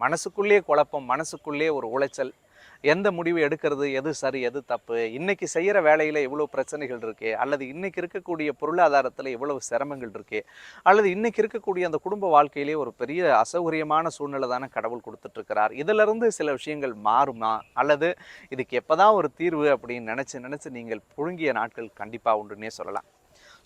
மனசுக்குள்ளே குழப்பம் மனசுக்குள்ளே ஒரு உளைச்சல். எந்த முடிவு எடுக்கிறது எது சரி எது தப்பு இன்னைக்கு செய்கிற வேலையில் இவ்வளோ பிரச்சனைகள் இருக்கே அல்லது இன்னைக்கு இருக்கக்கூடிய பொருளாதாரத்தில் இவ்வளவு சிரமங்கள் இருக்கே அல்லது இன்னைக்கு இருக்கக்கூடிய அந்த குடும்ப வாழ்க்கையிலே ஒரு பெரிய அசௌகரியமான சூழ்நிலை தானே கடவுள் கொடுத்துட்ருக்கிறார். இதிலிருந்து சில விஷயங்கள் மாறுமா? அல்லது இதுக்கு எப்போதான் ஒரு தீர்வு அப்படின்னு நினச்சி நினச்சி நீங்கள் புழுங்கிய நாட்கள் கண்டிப்பாக உண்டுன்னே சொல்லலாம்.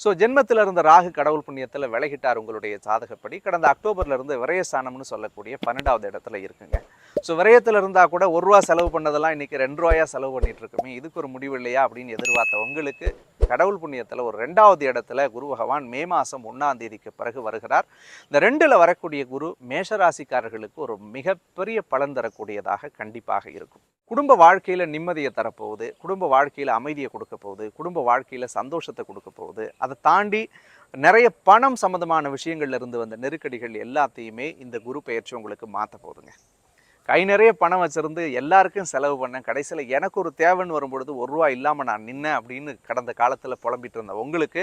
ஸோ ஜென்மத்தில் இருந்த ராகு கடவுள் புண்ணியத்தில் விலகிட்டார் உங்களுடைய சாதகப்படி கடந்த அக்டோபர்லேருந்து விரயஸ்தானம்னு சொல்லக்கூடிய பன்னெண்டாவது இடத்துல இருக்குங்க. ஸோ விரயத்தில் இருந்தால் கூட ஒரு ரூபா செலவு பண்ணதெல்லாம் இன்றைக்கி ரெண்டு ரூபாயாக செலவு பண்ணிகிட்ருக்குமே இருக்கோமே. இதுக்கு ஒரு முடிவு இல்லையா அப்படின்னு எதிர்பார்த்த உங்களுக்கு கடவுள் புண்ணியத்தில் ஒரு ரெண்டாவது இடத்துல குரு பகவான் மே மாதம் ஒன்றாம் தேதிக்கு பிறகு வருகிறார். இந்த ரெண்டில் வரக்கூடிய குரு மேஷராசிக்காரர்களுக்கு ஒரு மிகப்பெரிய பலன் தரக்கூடியதாக கண்டிப்பாக இருக்கும். குடும்ப வாழ்க்கையில் நிம்மதியை தரப்போகுது. குடும்ப வாழ்க்கையில் அமைதியை கொடுக்க போகுது. குடும்ப வாழ்க்கையில் சந்தோஷத்தை கொடுக்க போகுது. அதை தாண்டி நிறைய பணம் சம்மந்தமான விஷயங்கள்ல இருந்து வந்த நெருக்கடிகள் எல்லாத்தையுமே இந்த குரு பெயர்ச்சி உங்களுக்கு மாற்ற போகுதுங்க கை நிறைய பணம் வச்சிருந்து எல்லாருக்கும் செலவு பண்ணேன் கடைசியில் எனக்கு ஒரு தேவைன்னு வரும்பொழுது ஒரு ரூபா இல்லாமல் நான் நின்னேன் அப்படின்னு கடந்த காலத்தில் புலம்பிட்டு இருந்த உங்களுக்கு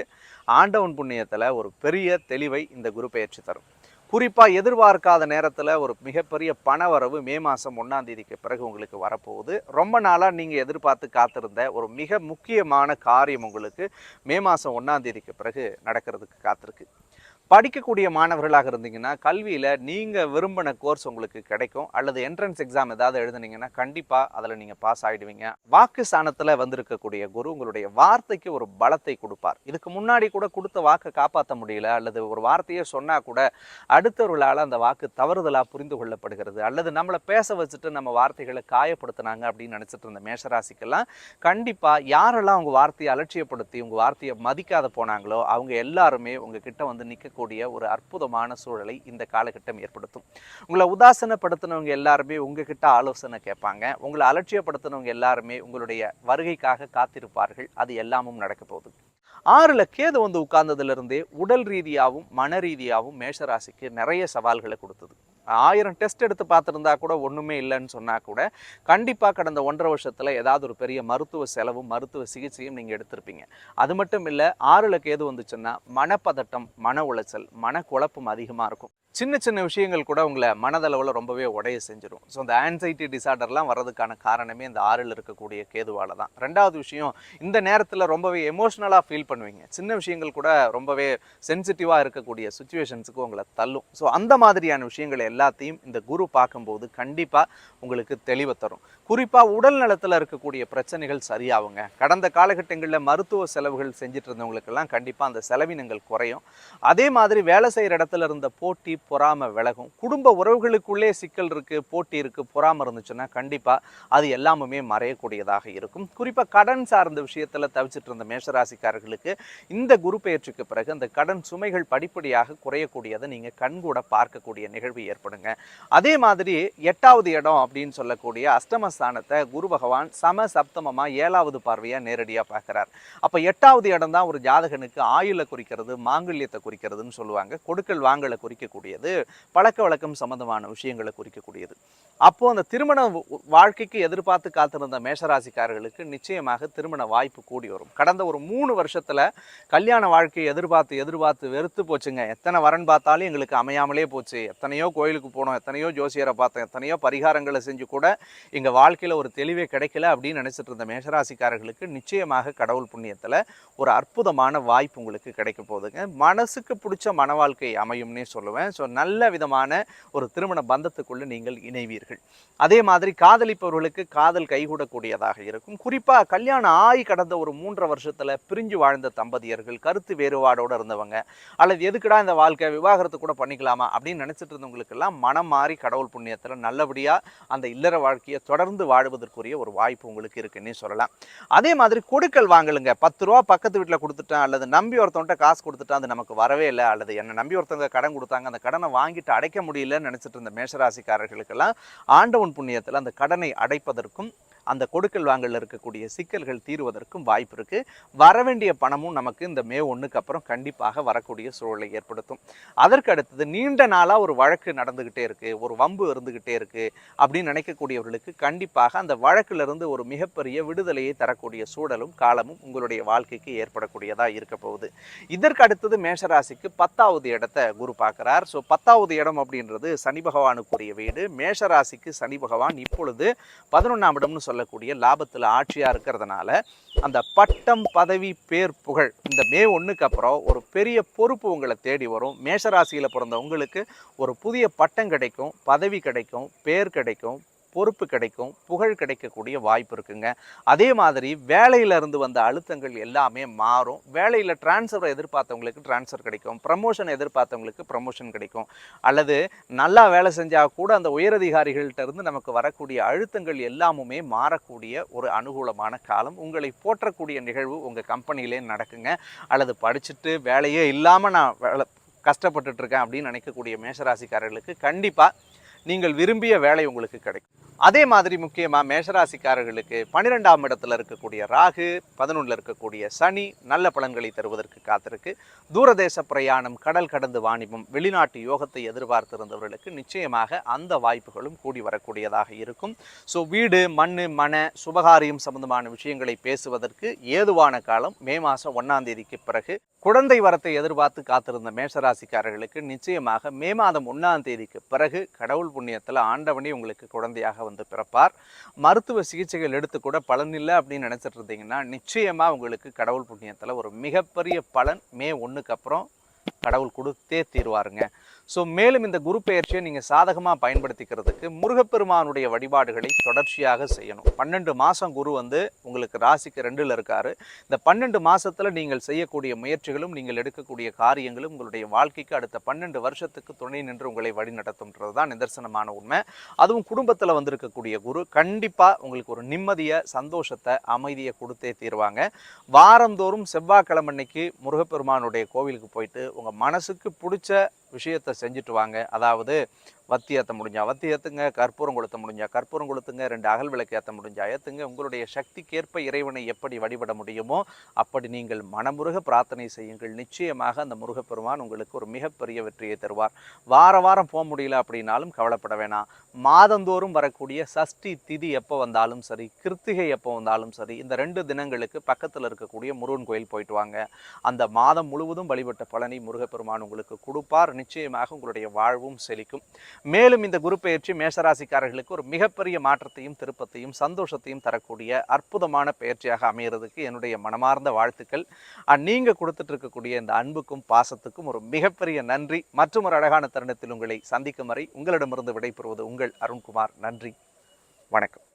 ஆண்டவன் புண்ணியத்தில் ஒரு பெரிய தெளிவை இந்த குரு பெயர்ச்சி தரும். குறிப்பாக எதிர்பார்க்காத நேரத்தில் ஒரு மிகப்பெரிய பண வரவு மே மாதம் ஒன்றாம் தேதிக்கு பிறகு உங்களுக்கு வரப்போகுது. ரொம்ப நாளாக நீங்கள் எதிர்பார்த்து காத்திருந்த ஒரு மிக முக்கியமான காரியம் உங்களுக்கு மே மாதம் ஒன்றாம் தேதிக்கு பிறகு நடக்கிறதுக்கு காத்திருக்கு. படிக்கக்கூடிய மாணவர்களாக இருந்தீங்கன்னா கல்வியில் நீங்கள் விரும்பின கோர்ஸ் உங்களுக்கு கிடைக்கும். அல்லது என்ட்ரன்ஸ் எக்ஸாம் ஏதாவது எழுதுனீங்கன்னா கண்டிப்பாக அதில் நீங்கள் பாஸ் ஆகிடுவீங்க வாக்கு ஸ்தானத்தில் வந்திருக்கக்கூடிய குரு உங்களுடைய வார்த்தைக்கு ஒரு பலத்தை கொடுப்பார். இதுக்கு முன்னாடி கூட கொடுத்த வாக்கை காப்பாற்ற முடியல அல்லது ஒரு வார்த்தையை சொன்னால் கூட அடுத்தவர்களால் அந்த வாக்கு தவறுதலாக புரிந்து கொள்ளப்படுகிறது. அல்லது நம்மளை பேச வச்சுட்டு நம்ம வார்த்தைகளை காயப்படுத்துனாங்க அப்படின்னு நினச்சிட்டு இருந்த மேஷராசிக்கெல்லாம் கண்டிப்பாக யாரெல்லாம் உங்கள் வார்த்தையை அலட்சியப்படுத்தி உங்கள் வார்த்தையை மதிக்காத போனாங்களோ அவங்க எல்லாருமே உங்ககிட்ட வந்து நிற்க கூடிய ஒரு அற்புதமான சூழலை இந்த காலகட்டம் ஏற்படுத்தும். உங்களை உதாசனப்படுத்தினவங்க எல்லாருமே உங்ககிட்ட ஆலோசனை கேட்பாங்க. உங்களை அலட்சியப்படுத்தினவங்க எல்லாருமே உங்களுடைய வருகைக்காக காத்திருப்பார்கள். அது எல்லாமும் நடக்க போகுது. ஆறுல கேது வந்து உட்கார்ந்ததுல இருந்தே உடல் ரீதியாகவும் மன ரீதியாகவும் மேஷராசிக்கு நிறைய சவால்களை கொடுத்தது. ஆயிரம் டெஸ்ட் எடுத்து பார்த்துருந்தா கூட ஒன்றுமே இல்லைன்னு சொன்னால் கூட கண்டிப்பாக கடந்த ஒன்றரை வருஷத்தில் ஏதாவது ஒரு பெரிய மருத்துவ செலவும் மருத்துவ சிகிச்சையும் நீங்கள் எடுத்திருப்பீங்க. அது மட்டும் இல்லை ஆறில் கேது வந்துச்சுன்னா மனப்பதட்டம் மன உளைச்சல் மனக்குழப்பம் அதிகமாக இருக்கும். சின்ன சின்ன விஷயங்கள் கூட உங்களை மனதளவில் ரொம்பவே உடைய செஞ்சிடும் ஸோ இந்த ஆன்சைட்டி டிசார்டர்லாம் வர்றதுக்கான காரணமே இந்த ஆறில் இருக்கக்கூடிய கேதுவால் தான். ரெண்டாவது விஷயம் இந்த நேரத்தில் ரொம்பவே எமோஷ்னலாக ஃபீல் பண்ணுவீங்க. சின்ன விஷயங்கள் கூட ரொம்பவே சென்சிட்டிவாக இருக்கக்கூடிய சுச்சுவேஷன்ஸுக்கு உங்களை தள்ளும். ஸோ அந்த மாதிரியான விஷயங்கள் எல்லாத்தையும் இந்த குரு பார்க்கும்போது கண்டிப்பாக உங்களுக்கு தெளிவை தரும். குறிப்பாக உடல் நலத்தில் இருக்கக்கூடிய பிரச்சனைகள் சரியாகுங்க கடந்த காலகட்டங்களில் மருத்துவ செலவுகள் செஞ்சுட்டு இருந்தவங்களுக்கெல்லாம் கண்டிப்பாக அந்த செலவினங்கள் குறையும். அதே மாதிரி வேலை செய்கிற இடத்துல இருந்த போட்டி பொறாமை விலகும். குடும்ப உறவுகளுக்குள்ளே சிக்கல் இருக்குது போட்டி இருக்குது பொறாமல் இருந்துச்சுன்னா கண்டிப்பாக அது எல்லாமுமே மறையக்கூடியதாக இருக்கும். குறிப்பாக கடன் சார்ந்த விஷயத்தில் தவிச்சிட்டு இருந்த மேஷராசிக்காரர்களுக்கு இந்த குரு பயிற்சிக்கு பிறகு அந்த கடன் சுமைகள் படிப்படியாக குறையக்கூடியதை நீங்கள் கண்கூட பார்க்கக்கூடிய நிகழ்வு ஏற்படுங்க. அதே மாதிரி எட்டாவது இடம் அப்படின்னு சொல்லக்கூடிய அஷ்டமஸ்தானத்தை குரு பகவான் சம சப்தமமா ஏழாவது பார்வையாக நேரடியாக பார்க்குறார். அப்போ எட்டாவது இடம் தான் ஒரு ஜாதகனுக்கு ஆயுளை குறிக்கிறது மாங்கல்யத்தை குறிக்கிறதுன்னு சொல்லுவாங்க. கொடுக்கல் வாங்கலை குறிக்கக்கூடியது பழக்க வழக்கம் சம்மந்தமான விஷயங்களை குறிக்கக்கூடியது. அப்போ அந்த திருமண வாழ்க்கைக்கு எதிர்பார்த்து காத்திருந்த மேஷராசிக்காரர்களுக்கு நிச்சயமாக திருமண வாய்ப்பு கூடி வரும். கடந்த ஒரு மூணு வருஷத்துல கல்யாண வாழ்க்கையை எதிர்பார்த்து எதிர்பார்த்து வெறுத்து போச்சுங்க. எத்தனை வரன் பார்த்தாலும் எங்களுக்கு அமையாமலே போச்சு. எத்தனையோ கோயிலுக்கு போனோம். எத்தனையோ ஜோசியரை பார்த்தோம். எத்தனையோ பரிகாரங்களை செஞ்சு கூட எங்க வாழ்க்கையில ஒரு தெளிவே கிடைக்கல அப்படின்னு நினைச்சிட்டு இருந்த மேஷராசிக்காரர்களுக்கு நிச்சயமாக கடவுள் புண்ணியத்தில் ஒரு அற்புதமான வாய்ப்பு உங்களுக்கு கிடைக்க போகுதுங்க. மனசுக்கு பிடிச்ச மன வாழ்க்கை அமையும்னே சொல்லுவேன். ஸோ நல்ல விதமான ஒரு திருமண பந்தத்துக்குள்ள நீங்கள் இணைவீர்கள். அதே மாதிரி காதலிப்பவர்களுக்கு காதல் கைகூடக்கூடியதாக இருக்கும். குறிப்பாக கல்யாணம் ஆகி கடந்த ஒரு மூன்றரை வருஷத்துல பிரிஞ்சு வாழ்ந்த தம்பதியர்கள் கருத்து வேறுபாடோடு இருந்தவங்க அல்லது எதுக்குடா இந்த வாழ்க்கை விவாகரத்து கூட பண்ணிக்கலாமா அப்படின்னு நினைச்சிட்டு இருந்தவங்களுக்கெல்லாம் மனம் மாறி கடவுள் புண்ணியத்தில் நல்லபடியா அந்த இல்லற வாழ்க்கையை தொடர்ந்து வாழ்வதற்குரிய ஒரு வாய்ப்பு உங்களுக்கு இருக்குன்னு சொல்லலாம். அதே மாதிரி கொடுக்கல் வாங்கலுங்க. பத்து ரூபா பக்கத்து வீட்டில் கொடுத்துட்டேன் அல்லது நம்பி ஒருத்தவன்ட்ட காசு கொடுத்துட்டேன் அது நமக்கு வரவே இல்லை அல்லது என்னை நம்பி ஒருத்தவங்க கடன் கொடுத்தாங்க அந்த கடனை வாங்கிட்டு அடைக்க முடியலன்னு நினைச்சிட்டு இருந்த மேஷராசிக்காரர்களுக்கெல்லாம் ஆண்டவன் புண்ணியத்தில் அந்த கடனை அடைப்பதற்கும் அந்த கொடுக்கல் வாங்கல இருக்கக்கூடிய சிக்கல்கள் தீர்வதற்கும் வாய்ப்பு இருக்கு. வர வேண்டிய பணமும் நமக்கு இந்த மே ஒண்ணுக்கு அப்புறம் கண்டிப்பாக வரக்கூடிய சூழலை ஏற்படுத்தும். அதற்கு அடுத்தது நீண்ட நாளா ஒரு வழக்கு நடந்துகிட்டே இருக்கு. ஒரு வம்பு இருந்துகிட்டே இருக்கு அப்படின்னு நினைக்கக்கூடியவர்களுக்கு கண்டிப்பாக அந்த வழக்குல இருந்து ஒரு மிகப்பெரிய விடுதலையை தரக்கூடிய சூழலும் காலமும் உங்களுடைய வாழ்க்கைக்கு ஏற்படக்கூடியதா இருக்க போகுது. இதற்கு அடுத்தது மேஷராசிக்கு பத்தாவது இடத்தை குரு பார்க்கிறார். ஸோ பத்தாவது இடம் அப்படின்றது சனி பகவானுக்குரிய வீடு. மேஷராசிக்கு சனி பகவான் இப்பொழுது பதினொன்றாம் இடம்னு சொல்லக்கூடிய லாபத்தில் ஆட்சியாக இருக்கிறதுனால அந்த பட்டம் பதவி பேர் புகழ் இந்த மே ஒன்றுக்கு அப்புறம் ஒரு பெரிய பொறுப்பு உங்களை தேடி வரும். மேஷராசியில் பிறந்த உங்களுக்கு ஒரு புதிய பட்டம் கிடைக்கும் பதவி கிடைக்கும் பேர் கிடைக்கும் பொறுப்பு கிடைக்கும் புகழ் கிடைக்கக்கூடிய வாய்ப்பு இருக்குங்க. அதே மாதிரி வேலையிலிருந்து வந்த அழுத்தங்கள் எல்லாமே மாறும். வேலையில் டிரான்ஸ்ஃபரை எதிர்பார்த்தவங்களுக்கு டிரான்ஸ்ஃபர் கிடைக்கும். ப்ரமோஷன் எதிர்பார்த்தவங்களுக்கு ப்ரமோஷன் கிடைக்கும். அல்லது நல்லா வேலை செஞ்சால் கூட அந்த உயரதிகாரிகள்கிட்ட இருந்து நமக்கு வரக்கூடிய அழுத்தங்கள் எல்லாமுமே மாறக்கூடிய ஒரு அனுகூலமான காலம். உங்களை போற்றக்கூடிய நிகழ்வு உங்கள் கம்பெனியிலே நடக்குங்க. அல்லது படிச்சுட்டு வேலையே இல்லாமல் நான் வேலை கஷ்டப்பட்டுட்டு இருக்கேன் அப்படின்னு நினைக்கக்கூடிய மேஷராசிக்காரர்களுக்கு கண்டிப்பாக நீங்கள் விரும்பிய வேலை உங்களுக்கு கிடைக்கும். அதே மாதிரி முக்கியமாக மேஷராசிக்காரர்களுக்கு பன்னிரெண்டாம் இடத்துல இருக்கக்கூடிய ராகு பதினொன்றில் இருக்கக்கூடிய சனி நல்ல பலன்களை தருவதற்கு காத்திருக்கு. தூரதேச பிரயாணம் கடல் கடந்து வாணிபம் வெளிநாட்டு யோகத்தை எதிர்பார்த்திருந்தவர்களுக்கு நிச்சயமாக அந்த வாய்ப்புகளும் கூடி வரக்கூடியதாக இருக்கும். ஸோ வீடு மண் மன சுபகாரியம் சம்பந்தமான விஷயங்களை பேசுவதற்கு ஏதுவான காலம் மே மாதம் ஒன்றாம் தேதிக்கு பிறகு. குழந்தை வரத்தை எதிர்பார்த்து காத்திருந்த மேஷராசிக்காரர்களுக்கு நிச்சயமாக மே மாதம் ஒன்றாம் தேதிக்கு பிறகு கடவுள் புண்ணியத்தில் ஆண்டவனே உங்களுக்கு குழந்தையாக வந்து பிறப்பார். மருத்துவ சிகிச்சைகள் எடுத்து கூட பலன் இல்லை அப்படின்னு நினைச்சிட்டு இருந்தீங்கன்னா நிச்சயமாக உங்களுக்கு கடவுள் புண்ணியத்தில் ஒரு மிகப்பெரிய பலன் மே ஒன்றுக்கு அப்புறம் கடவுள் கொடுத்தே தீர்வாருங்க. ஸோ மேலும் இந்த குரு பெயர்ச்சியை நீங்கள் சாதகமாக பயன்படுத்திக்கிறதுக்கு முருகப்பெருமானுடைய வழிபாடுகளை தொடர்ச்சியாக செய்யணும். பன்னெண்டு மாதம் குரு வந்து உங்களுக்கு ராசிக்கு ரெண்டில் இருக்கார். இந்த பன்னெண்டு மாதத்தில் நீங்கள் செய்யக்கூடிய முயற்சிகளும் நீங்கள் எடுக்கக்கூடிய காரியங்களும் உங்களுடைய வாழ்க்கைக்கு அடுத்த பன்னெண்டு வருஷத்துக்கு துணை நின்று உங்களை வழி நடத்தும்ன்றது தான் நிதர்சனமான உண்மை. அதுவும் குடும்பத்தில் வந்திருக்கக்கூடிய குரு கண்டிப்பாக உங்களுக்கு ஒரு நிம்மதியை சந்தோஷத்தை அமைதியை கொடுத்தே தீருவாங்க. வாரந்தோறும் செவ்வாய்க்கிழமை அன்னைக்கு முருகப்பெருமானுடைய கோவிலுக்கு போயிட்டு உங்கள் மனசுக்கு பிடிச்ச விஷயத்தை செஞ்சுட்டு வாங்க. அதாவது வத்தி ஏற்ற முடிஞ்சா வத்தி ஏற்றுங்க கற்பூரம் கொளுத்த முடிஞ்சா கற்பூரம் கொளுத்துங்க ரெண்டு அகல் விளக்கு ஏற்ற முடிஞ்சா ஏற்றுங்க உங்களுடைய சக்திக்கேற்ப இறைவனை எப்படி வழிபட முடியுமோ அப்படி நீங்கள் மனமுருக பிரார்த்தனை செய்யுங்கள். நிச்சயமாக அந்த முருகப்பெருமான் உங்களுக்கு ஒரு மிகப்பெரிய வெற்றியை தருவார். வார வாரம் போக முடியல அப்படின்னாலும் கவலைப்பட வேணாம். மாதந்தோறும் வரக்கூடிய சஷ்டி திதி எப்போ வந்தாலும் சரி கிருத்திகை எப்போ வந்தாலும் சரி இந்த ரெண்டு தினங்களுக்கு பக்கத்தில் இருக்கக்கூடிய முருகன் கோயில் போயிட்டு வாங்க. அந்த மாதம் முழுவதும் வழிபட்ட பலனை முருகப்பெருமான் உங்களுக்கு கொடுப்பார். நிச்சயமாக உங்களுடைய வாழ்வும் செழிக்கும். மேலும் இந்த குரு பெயர்ச்சி மேஷராசிக்காரர்களுக்கு ஒரு மிகப்பெரிய மாற்றத்தையும் திருப்பத்தையும் சந்தோஷத்தையும் தரக்கூடிய அற்புதமான பயிற்சியாக அமைகிறதுக்கு என்னுடைய மனமார்ந்த வாழ்த்துக்கள். நீங்கள் நீங்க கொடுத்துட்டு இருக்கக்கூடிய இந்த அன்புக்கும் பாசத்துக்கும் ஒரு மிகப்பெரிய நன்றி. மற்றும் ஒரு அழகான தருணத்தில் உங்களை சந்திக்கும் வரை உங்களிடமிருந்து விடைபெறுவது உங்கள் அருண்குமார். நன்றி. வணக்கம்.